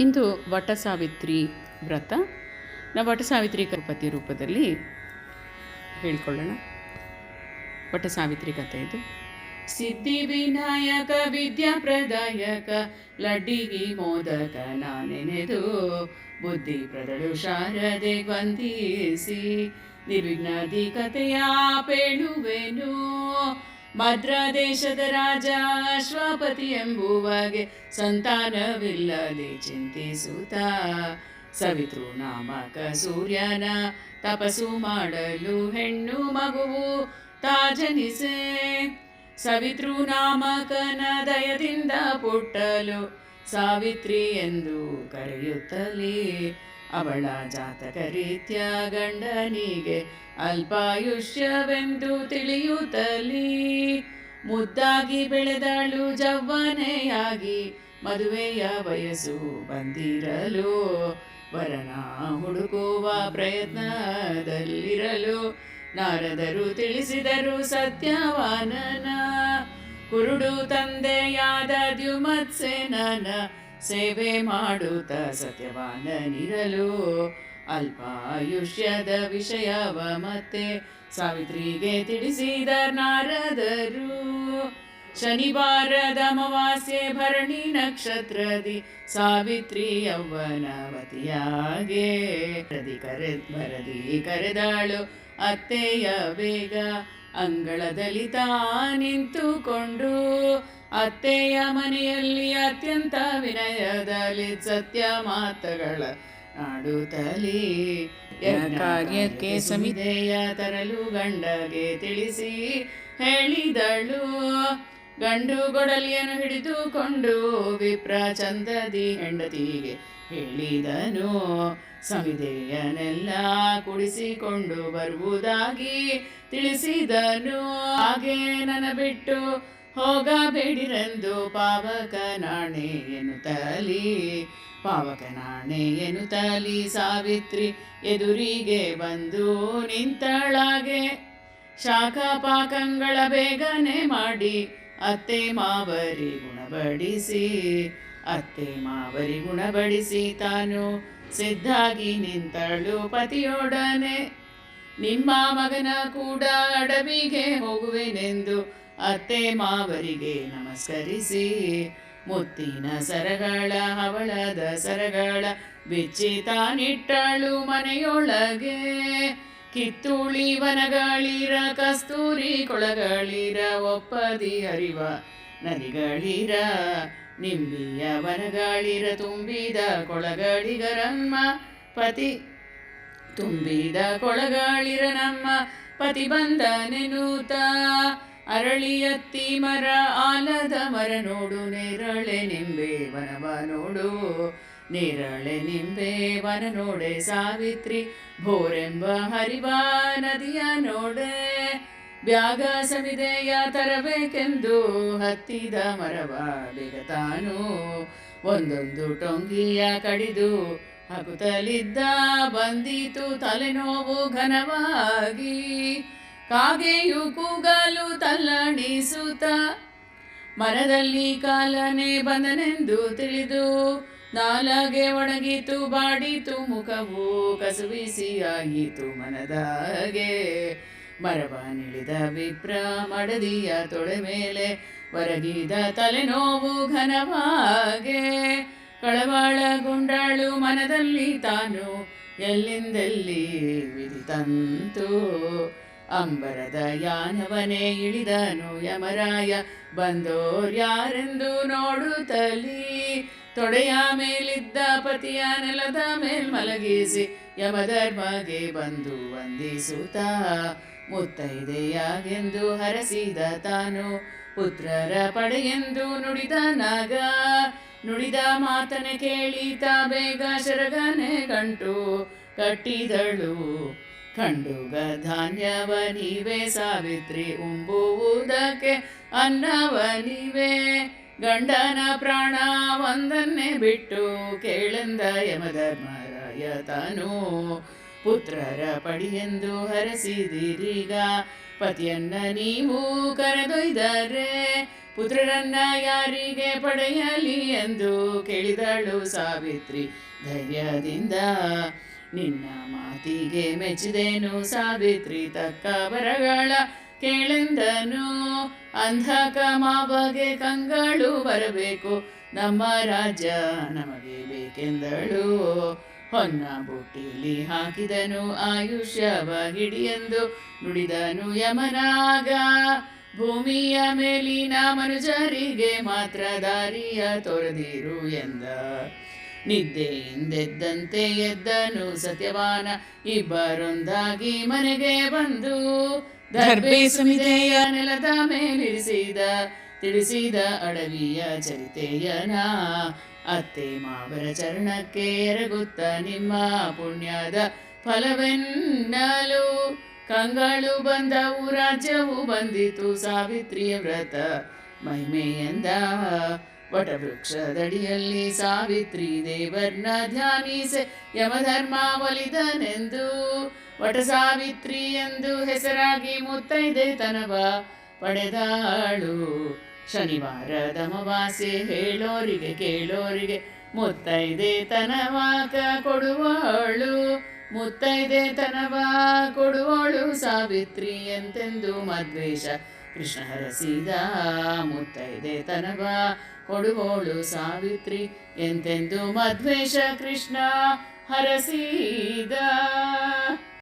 ಇಂದು ವಟ ಸಾವಿತ್ರಿ ವ್ರತ. ನಾವು ವಟ ಸಾವಿತ್ರಿ ರೂಪದಲ್ಲಿ ಹೇಳ್ಕೊಳ್ಳೋಣ. ವಟ ಸಾವಿತ್ರಿ ಕಥೆ ಇದು. ಸಿದ್ಧಿ ವಿನಾಯಕ, ವಿದ್ಯಾ ಪ್ರದಾಯಕ ಲಡ್ಡಿಗಿ ಮೋದಕ ನಾನೆನೆದು. ಬುದ್ಧಿ ಪ್ರದಳು ಶಾರದೆ ವಂದಿಸಿ. ನಿರ್ವಿಘ್ನದಿ ಕಥೆಯ ಪೇಳುವೆನು ಮದ್ರ ದೇಶದ ರಾಜ, ಅಶ್ವಪತಿ ಎಂಬುವಾಗೆ ಸಂತಾನವಿಲ್ಲದೆ ಚಿಂತಿಸುತ್ತ. ಸವಿತೃ ನಾಮಕ ಸೂರ್ಯನ, ತಪಸ್ಸು ಮಾಡಲು ಹೆಣ್ಣು ಮಗುವು ತಾಜನಿಸೆ. ಸವಿತೃ ನಾಮಕನ ದಯದಿಂದ ಪುಟ್ಟಲು ಸಾವಿತ್ರಿ ಎಂದು ಕರೆಯುತ್ತಲೇ ಅವಳ ಜಾತಕ ರೀತ್ಯ ಗಂಡನಿಗೆ ಅಲ್ಪಾಯುಷ್ಯವೆಂದು ತಿಳಿಯುತ್ತಲಿ. ಮುದ್ದಾಗಿ ಬೆಳೆದಾಳು ಜವ್ವನೆಯಾಗಿ, ಮದುವೆಯ ವಯಸ್ಸು ಬಂದಿರಲು ವರನ ಹುಡುಕುವ ಪ್ರಯತ್ನದಲ್ಲಿರಲು ನಾರದರು ತಿಳಿಸಿದರು ಸತ್ಯವಾನನ. ಕುರುಡು ತಂದೆಯಾದ ದ್ಯುಮತ್ಸೇನನ ಸೇವೆ ಮಾಡುತ್ತ ಸತ್ಯವಾನನಿರಲು ಅಲ್ಪಾಯುಷ್ಯದ ವಿಷಯವ ಮತ್ತೆ ಸಾವಿತ್ರಿಗೆ ತಿಳಿಸಿದ ನಾರದರು. ಶನಿವಾರದ ಅಮವಾಸ್ಯೆ ಭರಣಿ ನಕ್ಷತ್ರದಿ ಸಾವಿತ್ರಿ ಯೌವನವತಿಯಾಗೆ. ಪ್ರದಿ ಕರೆ ಬರದಿ ಕರೆದಾಳು ಅತ್ತೆಯ ಬೇಗ ಅಂಗಳದಲ್ಲಿ ತಾ ನಿಂತುಕೊಂಡು ಅತ್ತೆಯ ಮನೆಯಲ್ಲಿ ಅತ್ಯಂತ ವಿನಯದಲ್ಲಿ ಸತ್ಯ ಮಾತುಗಳ ಆಡುತ್ತಲಿ ಕಾರ್ಯಕ್ಕೆ ಸಮಿತೆಯ ತರಲು ಗಂಡಗೆ ತಿಳಿಸಿ ಹೇಳಿದಳು. ಗಂಡು ಗೊಡಲಿಯನ್ನು ಹಿಡಿದುಕೊಂಡು ವಿಪ್ರ ಚಂದದಿ ಹೆಂಡತಿಗೆ ಹೇಳಿದನು. ಸಮಿದೆಯನ್ನೆಲ್ಲ ಕುಡಿಸಿಕೊಂಡು ಬರುವುದಾಗಿ ತಿಳಿಸಿದನು. ಹಾಗೆ ನನ್ನ ಬಿಟ್ಟು ಹೋಗಬೇಡಿರೆಂದು ಪಾವಕ ನಾಣೆ ತಲಿ ಪಾವಕ ನಾಣೆ ತಲಿ ಸಾವಿತ್ರಿ ಎದುರಿಗೆ ಬಂದು ನಿಂತಳಾಗೆ ಶಾಖ ಪಾಕಂಗಳ ಬೇಗನೆ ಮಾಡಿ ಅತ್ತೆ ಮಾವರಿ ಗುಣಬಡಿಸಿ ಅತ್ತೆ ಮಾವರಿ ಗುಣಬಡಿಸಿ ತಾನು ಸಿದ್ಧಾಗಿ ನಿಂತಳು ಪತಿಯೊಡನೆ. ನಿಮ್ಮ ಮಗನ ಕೂಡ ಅಡವಿಗೆ ಹೋಗುವೆನೆಂದು ಅತ್ತೆ ಮಾವರಿಗೆ ನಮಸ್ಕರಿಸಿ, ಮುತ್ತಿನ ಸರಗಳ, ಹವಳದ ಸರಗಳ ಬಿಚ್ಚಿತಾನಿಟ್ಟಳು ಮನೆಯೊಳಗೆ. ಕಿತ್ತೂಳಿ ವನಗಳಿರ, ಕಸ್ತೂರಿ ಕೊಳಗಳಿರ, ಒಪ್ಪದಿ ಹರಿವ ನದಿಗಳಿರ, ನಿಂಬಿಯ ವನಗಳಿರ, ತುಂಬಿದ ಕೊಳಗಳಿಗರಮ್ಮ ಪತಿ, ತುಂಬಿದ ಕೊಳಗಳಿರ ನಮ್ಮ ಪತಿ ಬಂದ ನೆನೂತ ಅರಳಿಯತ್ತಿ ಮರ ಆಲದ ಮರ ನೋಡು, ನೇರಳೆ ನಿಂಬೆ, ವನವ ನೋಡು. ನೇರಳೆ ನಿಂಬೆ ವನ ನೋಡೆ ಸಾವಿತ್ರಿ, ಭೋರೆಂಬ ಹರಿವ ನದಿಯ ನೋಡೆ. ಬ್ಯಾಗ ಸಮಿದೆಯ ತರಬೇಕೆಂದು ಹತ್ತಿದ ಮರವ ಬೇಗ ತಾನು. ಒಂದೊಂದು ಟೊಂಗಿಯ ಕಡಿದು ಹಗುತ್ತಲಿದ್ದ ಬಂದಿತು ತಲೆನೋವು ಘನವಾಗಿ. ಕಾಗೆಯು ಕೂಗಲು ತಲ್ಲಣಿಸುತ್ತ ಮರದಲ್ಲಿ ಕಾಲನೆ ಬಂದನೆಂದು ತಿಳಿದು ನಾಲಗೆ ಒಣಗಿತು, ಬಾಡಿತು, ಮುಖವು ಕಸುವಿಸಿಯಾಗಿತು ಮನದಾಗೆ ಮರವ ನಿಳಿದ ವಿಪ್ರ, ಮಡದಿಯ ತೊಳೆ ಮೇಲೆ ಒರಗಿದ ತಲೆನೋವು ಘನವಾಗೆ. ಕಳವಾಳ ಗುಂಡಾಳು ಮನದಲ್ಲಿ ತಾನು ಎಲ್ಲಿಂದೆಲ್ಲಿ ವಿಧಿತಂತು ಅಂಬರದ ಯಾನವನೇ ಇಳಿದನು ಯಮರಾಯ ಬಂದೋರ್ಯಾರೆಂದು ನೋಡುತ್ತಲೀ? ತೊಡೆಯ ಮೇಲಿದ್ದ ಪತಿಯ ನೆಲದ ಮೇಲ್ ಮಲಗಿಸಿ, ಯಮಧರ್ಮಗೆ ಬಂದು ವಂದಿಸುತ್ತ. ಮುತ್ತೈದೆಯಾಗೆಂದು ಹರಸಿದ ತಾನು, ಪುತ್ರರ ಪಡೆಯೆಂದು ನುಡಿದ ನಾಗ. ನುಡಿದ ಮಾತನೆ ಕೇಳಿತ ಬೇಗ ಶರಗನೆ ಕಂಟು, ಕಟ್ಟಿದಳು ಖಂಡುಗ ಧಾನ್ಯವ ನೀವೇ ಸಾವಿತ್ರಿ ಉಂಬುವುದಕ್ಕೆ ಅನ್ನವ ನೀವೇ ಗಂಡನ ಪ್ರಾಣ ಒಂದನ್ನೇ ಬಿಟ್ಟು ಕೇಳೆಂದ ಯಮಧರ್ಮರಾಯ ತಾನು ಪುತ್ರರ ಪಡಿಯೆಂದು ಹರಸಿದಿರೀಗ, ಪತಿಯನ್ನ ನೀವು ಕರೆದೊಯ್ದರೆ, ಪುತ್ರರನ್ನ ಯಾರಿಗೆ ಪಡೆಯಲಿ ಎಂದು ಕೇಳಿದಳು ಸಾವಿತ್ರಿ ಧೈರ್ಯದಿಂದ. ನಿನ್ನ ಮಾತಿಗೆ ಮೆಚ್ಚಿದೇನು ಸಾವಿತ್ರಿ ತಕ್ಕ ಬರಗಳ ಕೇಳೆಂದನು. ಅಂಧಕ ಬಗೆ ಕಂಗಳು ಬರಬೇಕು. ನಮ್ಮ ರಾಜ್ಯ ನಮಗೆ ಬೇಕೆಂದಳು. ಹೊನ್ನ ಬುಟ್ಟಿಲಿ ಹಾಕಿದನು ಆಯುಷ್ಯವ ಹಿಡಿಯೆಂದು ನುಡಿದನು ಯಮನಾಗ. ಭೂಮಿಯ ಮೇಲಿನ ಮನುಜರಿಗೆ ಮಾತ್ರ ದಾರಿಯ ತೊರೆದಿರು ಎಂದ. ನಿದ್ದೆಯಿಂದೆದ್ದಂತೆ ಎದ್ದನು ಸತ್ಯವಾನ. ಇಬ್ಬರೊಂದಾಗಿ ಮನೆಗೆ ಬಂದು ದರ್ಬೆ ಸುಮಿತೆಯ ನೆಲದ ಮೇಲಿರಿಸಿದ, ತಿಳಿಸಿದ ಅಡವಿಯ ಚರಿತೆಯನ ಅತ್ತೆ ಮಾವರ ಚರಣಕ್ಕೆ ಎರಗುತ್ತ ನಿಮ್ಮ ಪುಣ್ಯದ ಫಲವೆನ್ನಲು ಕಂಗಳು ಬಂದವು, ರಾಜ್ಯವು ಬಂದಿತು, ಸಾವಿತ್ರಿಯ ವ್ರತ ಮಹಿಮೆಯಂದ. ವಟವೃಕ್ಷದಡಿಯಲ್ಲಿ ಸಾವಿತ್ರಿ ದೇವರ್ನ ಧ್ಯಾನಿಸೆ ಯಮಧರ್ಮ ಒಲಿದನೆಂದು ವಟ ಸಾವಿತ್ರಿ ಎಂದು ಹೆಸರಾಗಿ ಮುತ್ತೈದೆ ತನವ ಪಡೆದಾಳು. ಶನಿವಾರ ದಮವಾಸೆ ಹೇಳೋರಿಗೆ ಕೇಳೋರಿಗೆ ಮುತ್ತೈದೆ ತನವಾಕ ಕೊಡುವಳು. ಮುತ್ತೈದೆ ತನವ ಕೊಡುವಳು ಸಾವಿತ್ರಿ ಎಂತೆಂದು ಮದ್ವೇಷ ಕೃಷ್ಣ ಹರಸಿದ ಮುತ್ತೈದೆ ತನವ ಕೊಡುವಳು ಸಾವಿತ್ರಿ ಎಂತೆಂದು ಮಧ್ವೇಶ ಕೃಷ್ಣ ಹರಸಿದ.